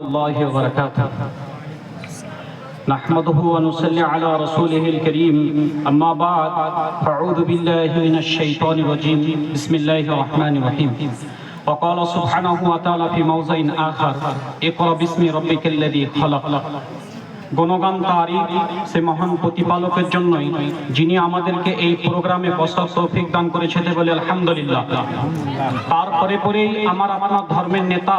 الله وبركاته نحمده ونصلي على رسوله الكريم أما بعد فأعوذ بالله من الشيطان الرجيم بسم الله الرحمن الرحيم وقال سبحانه وتعالى في موضع آخر اقرأ باسم ربك الذي خلق গণগান তারি সে মহান প্রতিপালকের জন্যই, যিনি আমাদেরকে এই প্রোগ্রামে বসার তৌফিক দান করেছে বলে আলহামদুলিল্লাহ। তারপরে পরেই আমার আপনার ধর্মের নেতা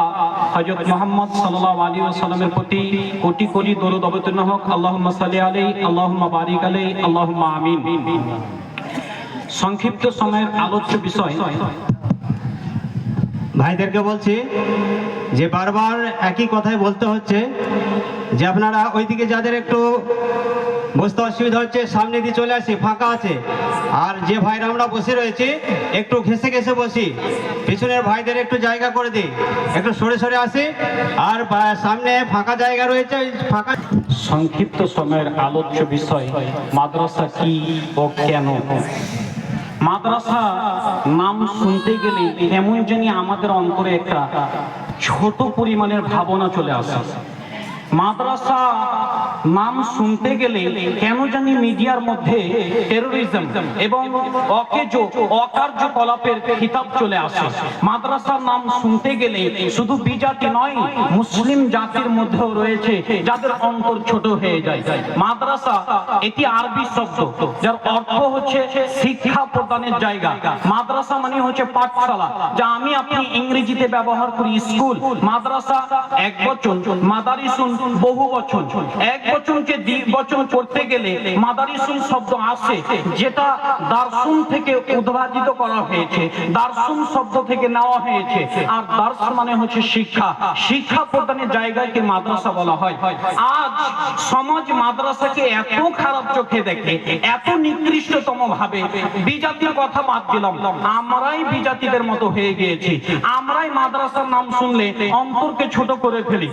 হজরত মোহাম্মদ সাল্লাহ আলী সাল্লামের প্রতি কোটি কোটি দরুদ অবতীর্ণ হোক। আল্লাহ সাল্লি আলাই আল্লাহ বারিক আলাই আল্লাহ আমিন। সংক্ষিপ্ত সময়ের আলোচ্য বিষয় ভাইদেরকে বলছি যে বারবার একই কথাই বলতে হচ্ছে, যে আপনারা ওইদিকে যাদের একটু বসতে অসুবিধা হচ্ছে, সামনে দিয়ে চলে আসি, ফাঁকা আছে। আর যে ভাইরা আমরা বসে রয়েছি, একটু ঘেসে ঘেসে বসি। পিছনের ভাইদের একটু জায়গা করে দিই। একটু সরে সরে আসি। আর সামনে ফাঁকা জায়গা রয়েছে, ওই ফাঁকা সংক্ষিপ্ত সময়ের আলোচ্য বিষয়, মাদ্রাসা কি ও কেন? মাদ্রাসা নাম শুনতে গেলে এমন জানি আমাদের অন্তরে একটা ছোট পরিমাণের ভাবনা চলে আসে। মাদ্রাসা নাম শুনতে গেলে কেন জানি মিডিয়ার মধ্যে টেরোরিজম এবং অকেজ অকার্যকলাপের খিতাব চলে আসে। মাদ্রাসার নাম শুনতে গেলে শুধু বিজাতি নয়, মুসলিম জাতির মধ্যেও রয়েছে, যাদের অন্তর ছোট হয়ে যায়। মাদ্রাসা এটি আরবি শব্দ, যার অর্থ হচ্ছে শিক্ষা প্রদানের জায়গা। মাদ্রাসা মানে হচ্ছে পাঠশালা, যা আমি আপনি ইংরেজিতে ব্যবহার করি স্কুল। মাদ্রাসা এক বচন মাদারিসুন বহু বচন এক বচনকে করতে গেলে শব্দ আসে, যেটা থেকে করা হয়েছে। শব্দ থেকে নেওয়া হয়েছে। আর মানে হচ্ছে শিক্ষা। শিক্ষা প্রদানের জায়গাকে মাদ্রাসা বলা হয়। আজ সমাজ মাদ্রাসাকে এত খারাপ চোখে দেখে, এত নিকৃষ্টতম ভাবে কথা বাদ দিলাম। আমরাই বিজাতিদের মতো হয়ে গিয়েছি। আমরাই মাদ্রাসার নাম শুনলে অন্তরকে ছোট করে ফেলি।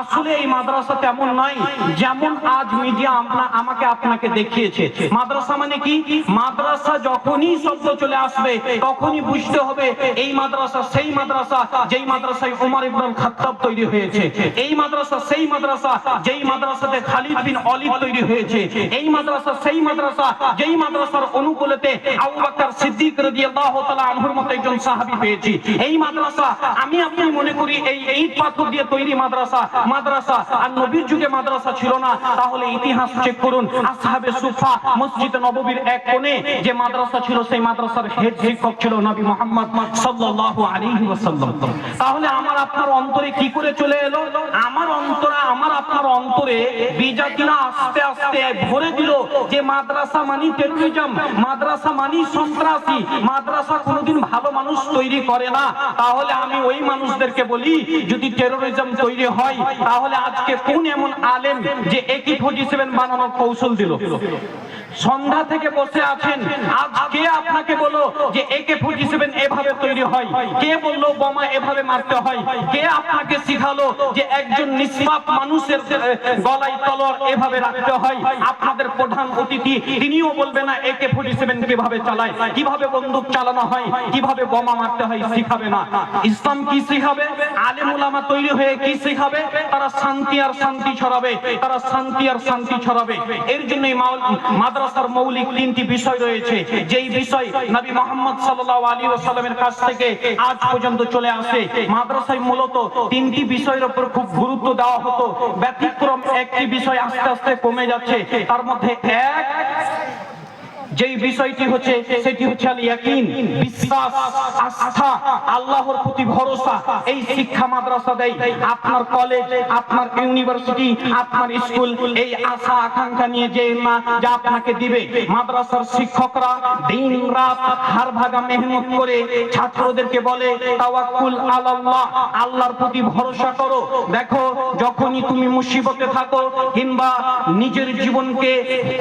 আসলে এই মাদ্রাসা তেমন নয় যেমন আজ মিডিয়া আপনা- আমাকে আপনাকে দেখিয়েছে। মাদ্রাসা মানে কি? মাদ্রাসা যখনই শব্দ চলে আসবে, তখনই বুঝতে হবে এই মাদ্রাসা, সেই মাদ্রাসা, যেই মাদ্রাসায় ওমর ইবনুল খাত্তাব তৈরি হয়েছে। এই মাদ্রাসা, সেই মাদ্রাসা, যেই মাদ্রাসাতে খালিদ বিন অলিদ তৈরি হয়েছে। এই মাদ্রাসা, সেই মাদ্রাসা, যেই মাদ্রাসার অনুকূলতে আবু বকর সিদ্দিক রাদিয়াল্লাহু তাআলা আনহুর মতো একজন সাহাবী পেয়েছি। এই মাদ্রাসা, আমি আপনি মনে করি, এই ইট পাথর দিয়ে তৈরি মাদ্রাসা মাদ্রাসা, আর নবীর যুগে মাদ্রাসা ছিল না। তাহলে ইতিহাস চেক করুন। আসহাবে সুফা, মসজিদ নববীর এক কোণে যে মাদ্রাসা ছিল, সেই মাদ্রাসার হেড শিক্ষক ছিল নবী মোহাম্মদ সাল্লাল্লাহু আলাইহি ওয়াসাল্লাম। তাহলে আমার আপনার অন্তরে কি করে চলে এলো? আমার অন্তরে, আমার আপনার অন্তরে বিজাতিরা আস্তে আস্তে ভরে দিল যে মাদ্রাসা মানি টেরোরিজম মাদ্রাসা মানি সন্ত্রাসী, মাদ্রাসা কোনোদিন ভালো মানুষ তৈরি করে না। তাহলে আমি ওই মানুষদেরকে বলি, যদি টেরোরিজম তৈরি হয়, তাহলে আজকে কোন এমন আলেম যে একই ফোর্টি সেভেন বানানোর কৌশল দিল। সন্ধ্যা থেকে বসে আছেন আজ বলো যে একে ফোর্টি সেভেন এভাবে তৈরি হয়। কে বলল, বোমা এভাবে মারতে হয়? কে আপনাকে শিখালো যে একজন নিষ্পাপ মানুষের গলায় তলোয়ার এভাবে রাখতে হয়? আপনাদের প্রধান অতিথি, তিনিও বলবে না, একে ফোর্টি সেভেন কীভাবে চালায়? কীভাবে বন্দুক চালানো হয়? কীভাবে বোমা মারতে হয়? শিখাবে না। ইসলাম কি শিখাবে? আলেম তৈরি হয়ে কি শিখাবে? তারা শান্তি আর শান্তি ছড়াবে। তারা শান্তি আর শান্তি ছড়াবে। এর জন্যই মাদ্রাসার মৌলিক তিনটি বিষয় রয়েছে। যেই বিষয় নবী মোহাম্মদ সাল্লাল্লাহু আলাইহি ওয়াসাল্লামের কাছ থেকে আজ পর্যন্ত চলে আসে। মাদ্রাসায় মূলত তিনটি বিষয়ের উপর খুব গুরুত্ব দেওয়া হতো। ব্যতিক্রম একটি বিষয় আস্তে আস্তে কমে যাচ্ছে। তার মধ্যে এক যেই বিষয়টি হচ্ছে, সেটি হচ্ছে আল ইয়াকিন, বিশ্বাস, আস্থা, আল্লাহর প্রতি ভরসা। এই শিক্ষা মাদ্রাসা দেয় আপনার কলেজ আপনার ইউনিভার্সিটি আপনার স্কুল এই আশা, আকাঙ্ক্ষা নিয়ে যে না যা আপনাকে দিবে। মাদ্রাসার শিক্ষকরা দিন রাত হার ভাগা মেহনত করে ছাত্রদেরকে বলে, তাওয়াক্কুল আলাল্লাহ, আল্লাহর প্রতি ভরসা করো। দেখো, যখনই তুমি মুসিবতে থাকো কিংবা নিজের জীবনকে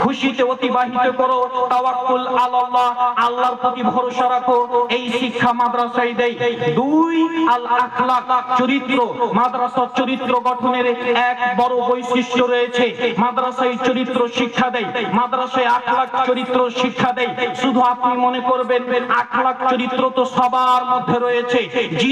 খুশিতে অতিবাহিত করো তাওয়াক্কুল আলাল্লাহ, আল্লাহর প্রতি ভরসা রাখো। এই শিক্ষা মাদ্রাসায় দেয় দুই আল আখলাক চরিত্র। মাদ্রাসার চরিত্র গঠনের এক বড় বৈশিষ্ট্য রয়েছে। মাদ্রাসায় চরিত্র শিক্ষা দেয় মাদ্রাসায় আখলাক চরিত্র শিক্ষা দেয় শুধু আপনি মনে করবেন, আখলাক চরিত্র তো সবার মধ্যে রয়েছে। জি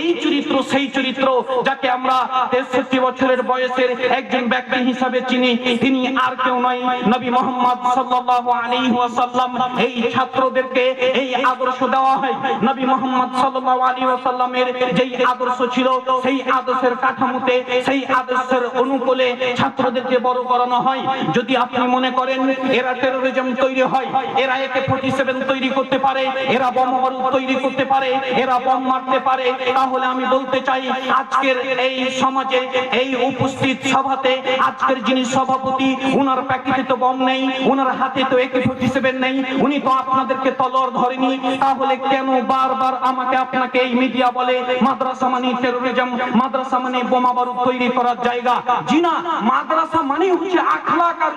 এই চরিত্র, সেই চরিত্র যাকে আমরা তেষট্টি বছরের বয়সের একজন ব্যক্তি হিসাবে চিনি, তিনি আর কেউ নয়, নবী মোহাম্মদ সাল্লাল্লাহু আলাইহি ওয়াসাল্লাম, এই ছাত্রদেরকে এই আদর্শ দেওয়া হয়। নবী মোহাম্মদ সাল্লাল্লাহু আলাইহি ওয়াসাল্লামের যেই আদর্শ ছিল, সেই আদর্শের কাঠামোতে, সেই আদর্শের অনুকূলে ছাত্রদেরকে বড় করানো হয়। যদি আপনি মনে করেন এরা টেরোরিজম তৈরি হয়, এরা একে ফোর্টি সেভেন তৈরি করতে পারে, এরা বোম তৈরি করতে পারে, এরা বোম মারতে পারে, তাহলে আমি বলতে চাই, আজকের এই সমাজে, এই উপস্থিত সভাতে আজকের যিনি সভাপতি, উনার প্যাকেটে তো বোম নেই, উনার হাতে তো একে ফোর্টি সেভেন নেই। উনি তো আপনাদেরকে তলর ধরেনি। তাহলে কেন বারবার আমাকে আপনাকে এই মিডিয়া বলে? মাদ্রাসা মানে টেরোরিজম মাদ্রাসা মানে বোমা বারুদ তৈরি করার জায়গা। মাদ্রাসা মানে হচ্ছে আখলাক আর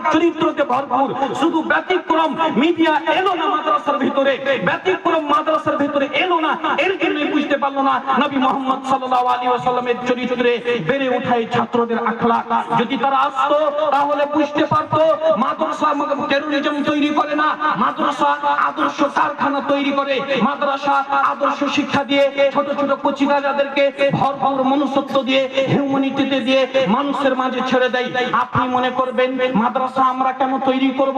ভরপুর। শুধু ব্যতিক্রম, মিডিয়া এলো না মাদ্রাসার ভিতরে। ব্যতিক্রম মাদ্রাসার ভিতরে এলো না। এর জন্য বুঝতে পারল না নবী মোহাম্মদ সাল্লাল্লাহু আলাইহি ওয়াসাল্লামের চরিত্রে বেড়ে ওঠায় ছাত্রদের আখলাক। যদি তারা আসতো, তাহলে বুঝতে পারতো, মাদ্রাসা টেরোরিজম তৈরি করে না মাদ্রাসা, আদর্শ কারখানা তৈরি করে। মাদ্রাসা, আদর্শ শিক্ষা দিয়ে ছোট ছোট কচিকাজাদেরকে ভরপুর মনুষ্যত্ব দিয়ে হিউম্যানিটিতে দিয়ে মানুষের মাঝে ছেড়ে দেয়। আপনি মনে করবেন, মাদ্রাসা আমরা কেন তৈরি করব?